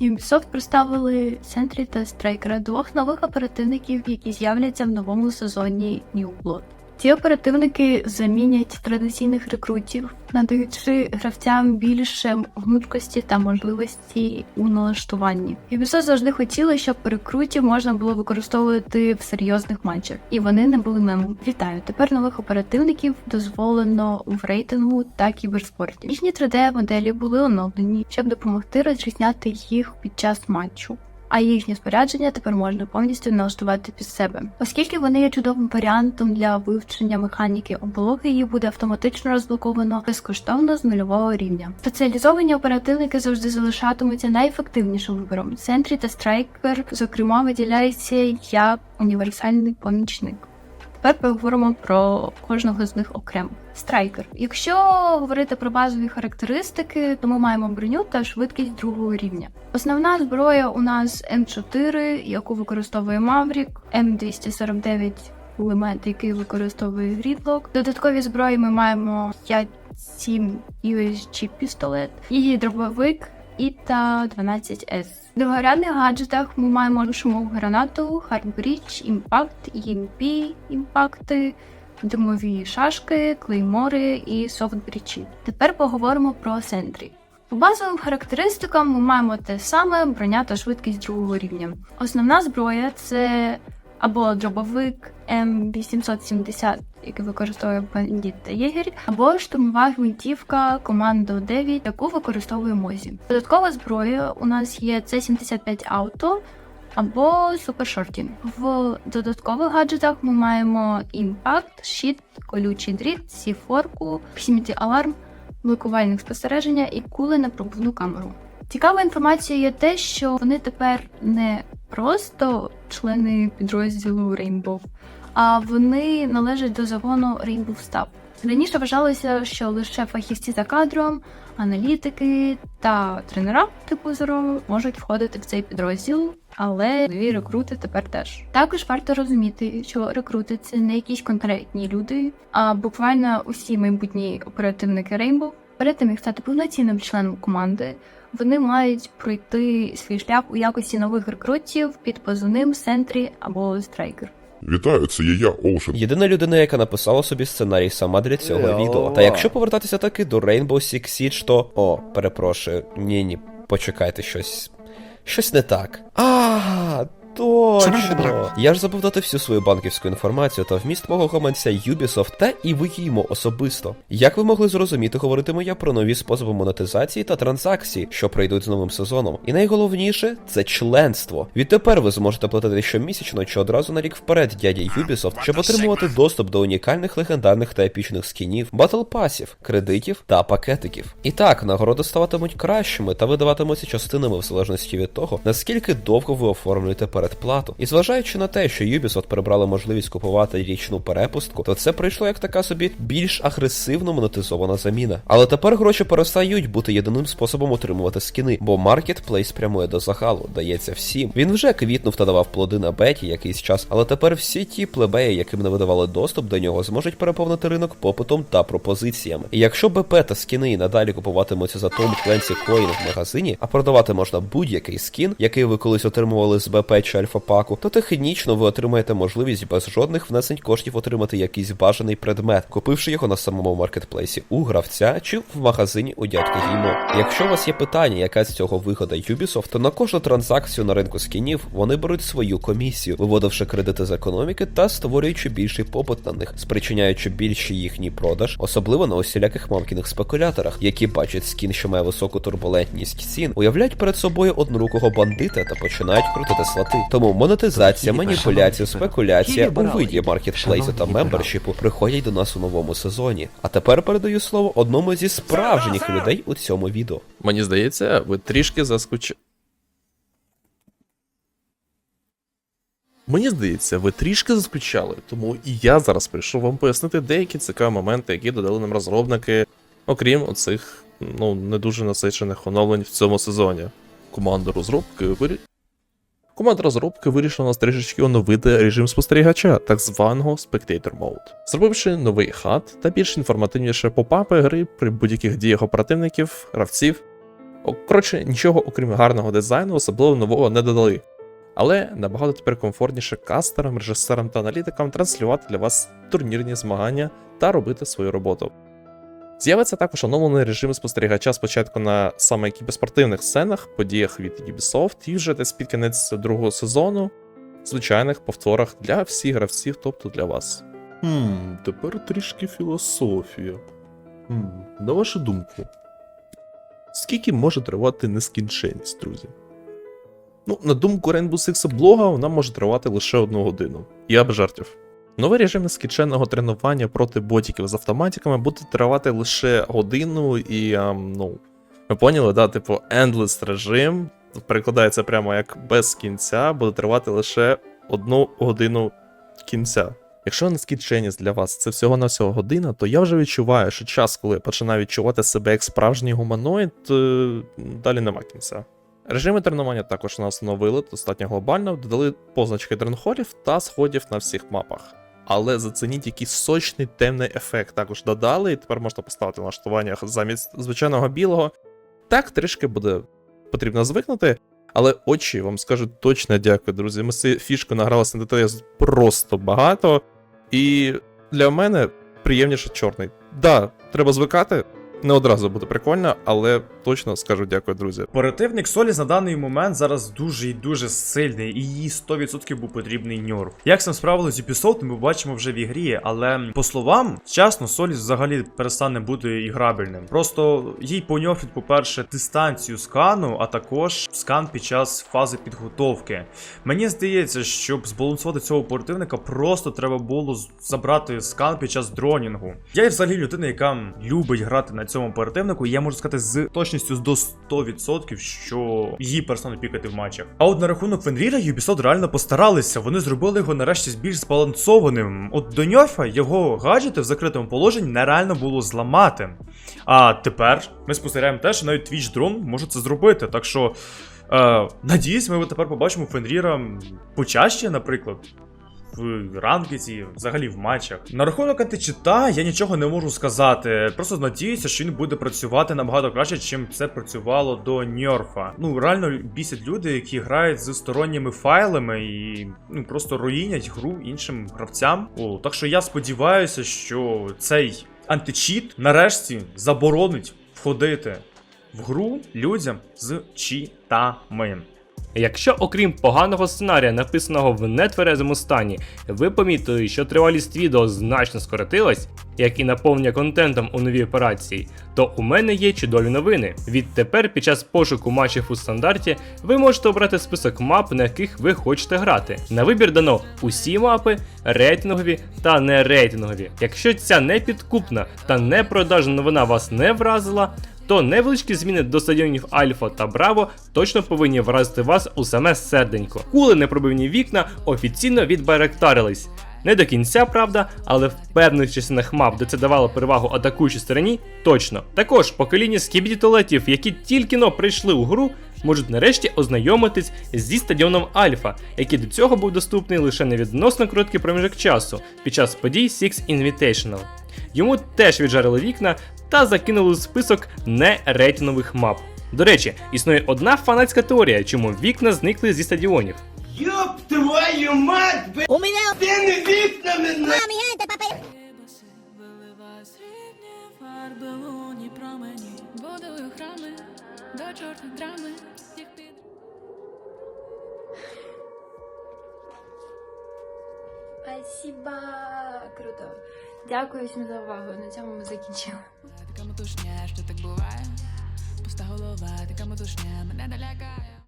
Ubisoft представили Sentry та Страйкера, двох нових оперативників, які з'являться в новому сезоні New Blood. Ці оперативники замінять традиційних рекрутів, надаючи гравцям більше гнуткості та можливості у налаштуванні. Ubisoft завжди хотіли, щоб рекрутів можна було використовувати в серйозних матчах, і вони не були мемом. Вітаю! Тепер нових оперативників дозволено в рейтингу та кіберспорті. Їхні 3D-моделі були оновлені, щоб допомогти розрізняти їх під час матчу. А їхнє спорядження тепер можна повністю налаштувати під себе. Оскільки вони є чудовим варіантом для вивчення механіки облоги, їх буде автоматично розблоковано безкоштовно з нульового рівня. Спеціалізовані оперативники завжди залишатимуться найефективнішим вибором. Сентрі та страйкер, зокрема, виділяється як універсальний помічник. Тепер поговоримо про кожного з них окремо. Страйкер. Якщо говорити про базові характеристики, то ми маємо броню та швидкість другого рівня. Основна зброя у нас М4, яку використовує Maverick, М249 кулемет, який використовує Грідлок. Додаткові зброї ми маємо 5-7 USG пістолет і дробовик Іта 12С. В другорядних гаджетах ми маємо шумову гранату, Хардбріч, імпакт, EMP, імпакти, димові шашки, клеймори і софтбрічі. Тепер поговоримо про Сентрі. По базовим характеристикам ми маємо те саме броня та швидкість другого рівня. Основна зброя це або дробовик М870, який використовує бандит та єгер, або штурмова гвинтівка командо 9, яку використовує Мозі. Додаткова зброя у нас є С75 Auto або Супер Шорті. В додаткових гаджетах ми маємо імпакт, щит, колючий дріт, сіфорку, форку, аларм, блокувальник спостереження і кули на пробивну камеру. Цікава інформація є те, що вони тепер не просто члени підрозділу Rainbow, а вони належать до загону Rainbow Staff. Раніше вважалося, що лише фахівці за кадром, аналітики та тренера типу Zero можуть входити в цей підрозділ, але нові рекрути тепер теж. Також варто розуміти, що рекрути це не якісь конкретні люди, а буквально усі майбутні оперативники Rainbow. Перед тим як стати повноцінним членом команди, вони мають пройти свій шлях у якості нових рекрутів під позивним Сентрі або Страйкер. Вітаю, це є я, Оушен. Єдина людина, яка написала собі сценарій сама для цього відео. Та якщо повертатися таки до Rainbow Six Siege, то. О, перепрошую, ні, ні, почекайте щось. Щось не так. А, точно. Я ж забув дати всю свою банківську інформацію та вміст мого гаманця Ubisoft та і виїмо особисто. Як ви могли зрозуміти, говоритиму я про нові способи монетизації та транзакції, що прийдуть з новим сезоном. І найголовніше це членство. Відтепер ви зможете платити щомісячно чи одразу на рік вперед дяді Ubisoft, щоб отримувати доступ до унікальних легендарних та епічних скінів, батл пасів, кредитів та пакетиків. І так, нагороди ставатимуть кращими та видаватимуться частинами в залежності від того, наскільки довго ви оформлюєте передплату. І зважаючи на те, що Ubisoft прибрали можливість купувати річну перепустку, то це прийшло як така собі більш агресивно монетизована заміна. Але тепер гроші перестають бути єдиним способом отримувати скіни, бо маркетплейс прямує до загалу, дається всім. Він вже квітнув та давав плоди на беті якийсь час, але тепер всі ті плебеї, яким не видавали доступ до нього, зможуть переповнити ринок попитом та пропозиціями. І якщо БП та скіни надалі купуватимуться за Том Кленсі Коін в магазині, а продавати можна будь-який скін, який ви колись отримували з БП чи альфа-паку, то технічно ви отримаєте можливість без жодних внесень коштів отримати якийсь бажаний предмет, купивши його на самому маркетплейсі у гравця чи в магазині у дядька Гіймо. Якщо у вас є питання, яка з цього вигода Ubisoft, то на кожну транзакцію на ринку скінів вони беруть свою комісію, виводивши кредити з економіки та створюючи більший попит на них, спричиняючи більший їхній продаж, особливо на усіляких мамкіних спекуляторах, які бачать скін, що має високу турбулентність цін, уявляють перед собою однорукого бандита та починають крутити слати. Тому монетизація, маніпуляція, спекуляція у виді маркетплейсу та мембершіпу приходять до нас у новому сезоні. А тепер передаю слово одному зі справжніх людей у цьому відео. Мені здається, ви трішки заскуч... Мені здається, ви трішки заскучали, тому і я зараз прийшов вам пояснити деякі цікаві моменти, які додали нам розробники, окрім оцих, ну, не дуже насичених оновлень в цьому сезоні. Команда розробки. Команда розробки вирішила нас трішечки оновити режим спостерігача, так званого Spectator Mode, зробивши новий хат та більш інформативніше попапи гри при будь-яких діях оперативників, гравців Коротше, нічого окрім гарного дизайну, особливо нового не додали. Але набагато тепер комфортніше кастерам, режисерам та аналітикам транслювати для вас турнірні змагання та робити свою роботу. З'явиться також оновлений режим спостерігача спочатку на саме кіберспортивних сценах, подіях від Ubisoft і вже десь під кінець другого сезону, звичайних повторах для всіх гравців, тобто для вас. Хм, тепер трішки філософія. Хм, на вашу думку, скільки може тривати нескінченність, друзі? Ну, на думку Rainbow Six блога, вона може тривати лише одну годину. Я без жартів. Новий режим нескінченного тренування проти ботіків з автоматиками буде тривати лише годину і, ам, ну, ми поняли, да, типу, endless режим, перекладається прямо як без кінця, буде тривати лише одну годину кінця. Якщо нескінченність для вас це всього на всього година, то я вже відчуваю, що час, коли я починаю відчувати себе як справжній гуманоїд, е, далі нема кінця. Режими тренування також нас оновили достатньо глобально, додали позначки дренхолів та сходів на всіх мапах. Але зацініть, який сочний темний ефект також додали, і тепер можна поставити в налаштуваннях замість звичайного білого. Так, трішки буде потрібно звикнути, але очі вам скажуть точно дякую, друзі. Ми з фішкою награлися на деталі просто багато. І для мене приємніше чорний. Да, треба звикати, не одразу буде прикольно, але точно скажу дякую, друзі. Оперативник Соліс на даний момент зараз дуже і дуже сильний, і їй 100% був потрібний ньорф. Як сам справилось з Ubisoft, ми бачимо вже в ігрі, але по словам, чесно, Соліс взагалі перестане бути іграбельним. Просто їй поньофить, по-перше, дистанцію скану, а також скан під час фази підготовки. Мені здається, щоб збалансувати цього оперативника, просто треба було забрати скан під час дронінгу. Я є взагалі людина, яка любить грати на цьому оперативнику, і я можу сказати з точністю до 100%, що її перестане пікати в матчах. А от на рахунок Фенріра Ubisoft реально постаралися. Вони зробили його нарешті більш збалансованим. От до Ньофа його гаджети в закритому положенні нереально було зламати. А тепер ми спостерігаємо те, що навіть Twitch дрон може це зробити. Так що. Е, надіюсь, ми тепер побачимо Фенріра почаще, наприклад. В рангеті, взагалі в матчах. На рахунок античита я нічого не можу сказати. Просто надіюся, що він буде працювати набагато краще, чим це працювало до Ньорфа. Ну, реально бісять люди, які грають з сторонніми файлами і ну, просто руїнять гру іншим гравцям. О, так що я сподіваюся, що цей античіт нарешті заборонить входити в гру людям з читами. Якщо окрім поганого сценарія, написаного в нетверезому стані, ви помітили, що тривалість відео значно скоротилась, як і наповнення контентом у новій операції, то у мене є чудові новини. Відтепер під час пошуку матчів у стандарті ви можете обрати список мап, на яких ви хочете грати. На вибір дано усі мапи, рейтингові та нерейтингові. Якщо ця непідкупна та непродажна новина вас не вразила, то невеличкі зміни до стадіонів Альфа та Браво точно повинні вразити вас у саме серденько. Кули непробивні вікна офіційно відбайректарились. Не до кінця, правда, але в певних частинах мап, де це давало перевагу атакуючій стороні, точно. Також покоління скібіді туалетів, які тільки но прийшли у гру, можуть нарешті ознайомитись зі стадіоном Альфа, який до цього був доступний лише на відносно короткий проміжок часу під час подій Six Invitational. Йому теж віджарили вікна та закинули у список нерейтингових мап. До речі, існує одна фанатська теорія, чому вікна зникли зі стадіонів. Ёб твою мать, блядь! У меня... Теми вікнами, на... Вилива срібні фарби луні промені храми, до чорта драми їх під... Спасибо. Круто. Дякую всім за увагу. На цьому ми закінчили. Така мотушня, що так буває Пуста голова, така мотушня, мене не лякає